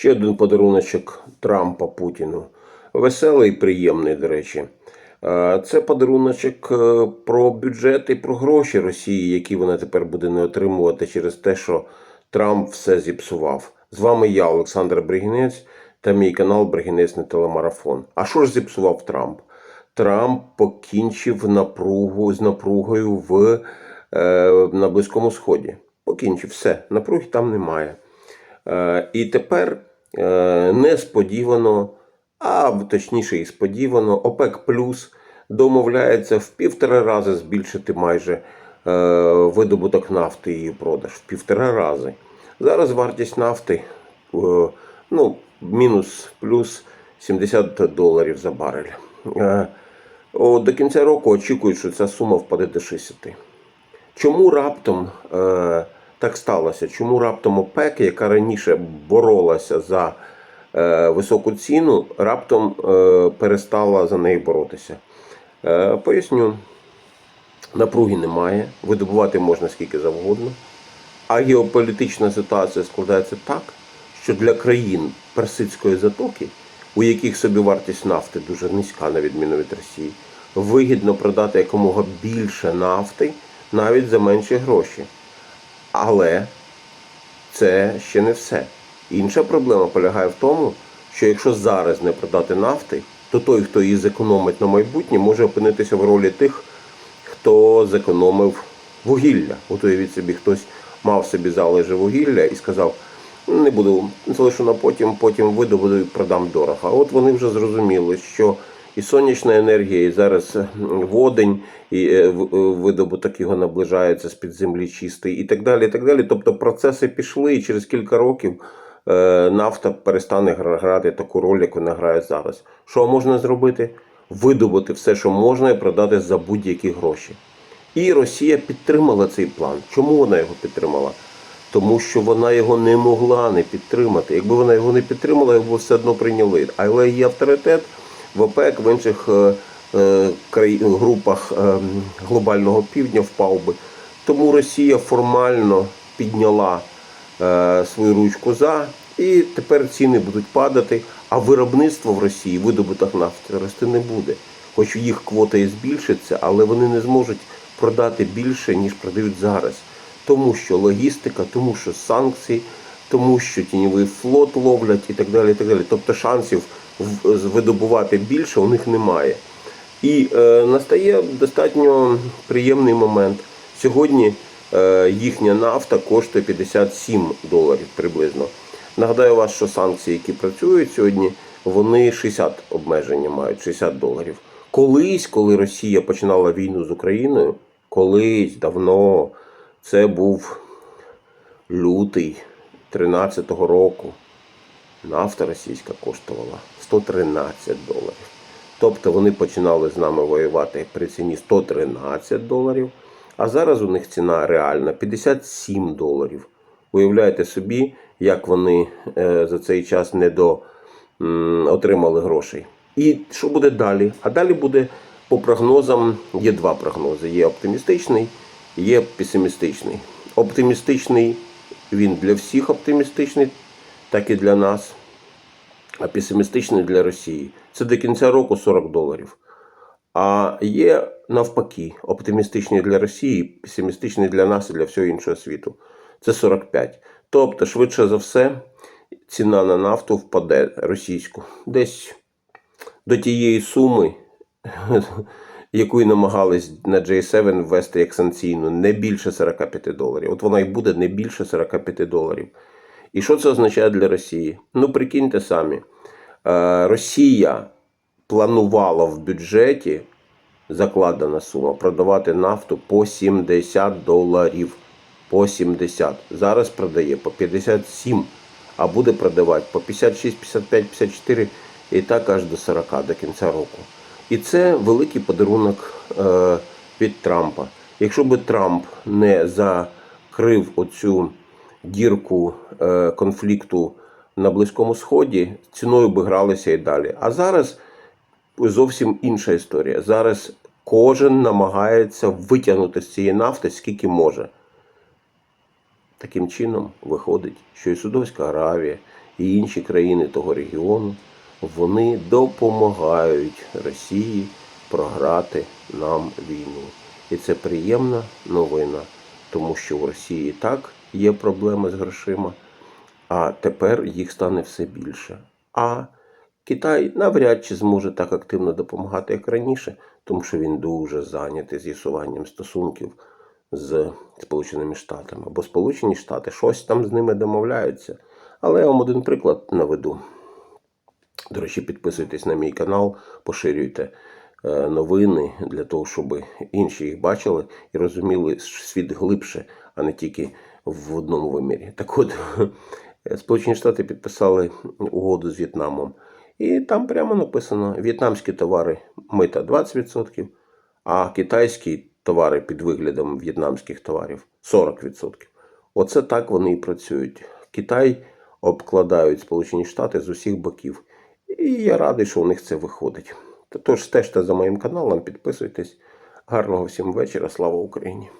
Ще один подаруночок Трампа Путіну. Веселий і приємний, до речі. Е, Це подаруночок е, про бюджет і про гроші Росії, які вона тепер буде не отримувати через те, що Трамп все зіпсував. З вами я, Олександр Бригінець, та мій канал Бригінець на телемарафон. А що ж зіпсував Трамп? Трамп покінчив напругу з напругою в, е, на Близькому Сході. Покінчив все. Напруги там немає. Е, і тепер несподівано, а точніше і сподівано, ОПЕК Плюс домовляється в півтора рази збільшити майже е, видобуток нафти і її продаж. В півтора рази. Зараз вартість нафти е, ну, мінус плюс 70 доларів за барель. Е, До кінця року очікують, що ця сума впаде до 60. Чому раптом е, так сталося? Чому раптом ОПЕК, яка раніше боролася за е, високу ціну, раптом е, перестала за неї боротися? Е, поясню, напруги немає, видобувати можна скільки завгодно. А геополітична ситуація складається так, що для країн Персидської затоки, у яких собівартість нафти дуже низька, на відміну від Росії, вигідно продати якомога більше нафти навіть за менші гроші. Але це ще не все. Інша проблема полягає в тому, що якщо зараз не продати нафти, то той, хто її зекономить на майбутнє, може опинитися в ролі тих, хто зекономив вугілля. От уявіть собі, хтось мав собі залежи вугілля і сказав, «Ну, не буду, залишу на потім, потім видобуду і продам дорого. А от вони вже зрозуміли, що і сонячна енергія, і зараз водень, і е, е, видобуток його наближається з-під землі чистий, і так далі. і так далі. Тобто процеси пішли, і через кілька років е, нафта перестане грати таку роль, як вона грає зараз. Що можна зробити? Видобути все, що можна, і продати за будь-які гроші. І Росія підтримала цей план. Чому вона його підтримала? Тому що вона його не могла не підтримати. Якби вона його не підтримала, його все одно прийняли. Але є авторитет в ОПЕК, в інших е, е, групах е, глобального півдня впав би. Тому Росія формально підняла свою ручку за, і тепер ціни будуть падати, а виробництво в Росії, видобуток нафти рости не буде. Хоч їх квота і збільшиться, але вони не зможуть продати більше, ніж продають зараз. Тому що логістика, тому що санкції, тому що тіньовий флот ловлять і так далі. І так далі. Тобто шансів видобувати більше у них немає. І е, настає достатньо приємний момент. Сьогодні е, їхня нафта коштує 57 доларів приблизно. Нагадаю вас, що санкції, які працюють сьогодні, вони 60 обмеження мають, 60 доларів. Колись, коли Росія починала війну з Україною, колись давно це був лютий 13-го року. Нафта російська коштувала 113 доларів. Тобто вони починали з нами воювати при ціні 113 доларів, а зараз у них ціна реальна 57 доларів. Уявляєте собі, як вони е, за цей час не до, отримали грошей. І що буде далі? А далі буде по прогнозам, є два прогнози: є оптимістичний, є песимістичний. Оптимістичний він для всіх оптимістичний, так і для нас а песимістичний для Росії. Це до кінця року 40 доларів. А є навпаки, оптимістичний для Росії, песимістичний для нас і для всього іншого світу. Це 45. Тобто, швидше за все, ціна на нафту впаде російську десь до тієї суми, яку і намагались на J7 ввести як санкційну, не більше 45 доларів. От вона і буде не більше 45 доларів. І що це означає для Росії? Ну, прикиньте самі, Е, Росія планувала в бюджеті закладена сума продавати нафту по 70 доларів. По 70. Зараз продає по 57, а буде продавати по 56, 55, 54 і так аж до 40 до кінця року. І це великий подарунок е, від Трампа. Якщо би Трамп не закрив оцю дірку е, конфлікту на Близькому Сході, ціною би гралися і далі. А зараз зовсім інша історія. Зараз кожен намагається витягнути з цієї нафти скільки може. Таким чином виходить, що і Судовська Аравія, і інші країни того регіону, вони допомагають Росії програти нам війну. І це приємна новина, тому що в Росії так є проблеми з грошима, а тепер їх стане все більше. А Китай навряд чи зможе так активно допомагати, як раніше, тому що він дуже зайнятий з'ясуванням стосунків з Сполученими Штатами. Бо Сполучені Штати щось там з ними домовляються. Але я вам один приклад наведу. До речі, підписуйтесь на мій канал, поширюйте е, новини для того, щоб інші їх бачили і розуміли світ глибше, а не тільки в одному вимірі. Так от, Сполучені Штати підписали угоду з В'єтнамом. І там прямо написано: в'єтнамські товари мита 20%, а китайські товари під виглядом в'єтнамських товарів 40%. Оце так вони і працюють. Китай обкладають Сполучені Штати з усіх боків. І я радий, що у них це виходить. Тож стежте за моїм каналом, підписуйтесь. Гарного всім вечора. Слава Україні!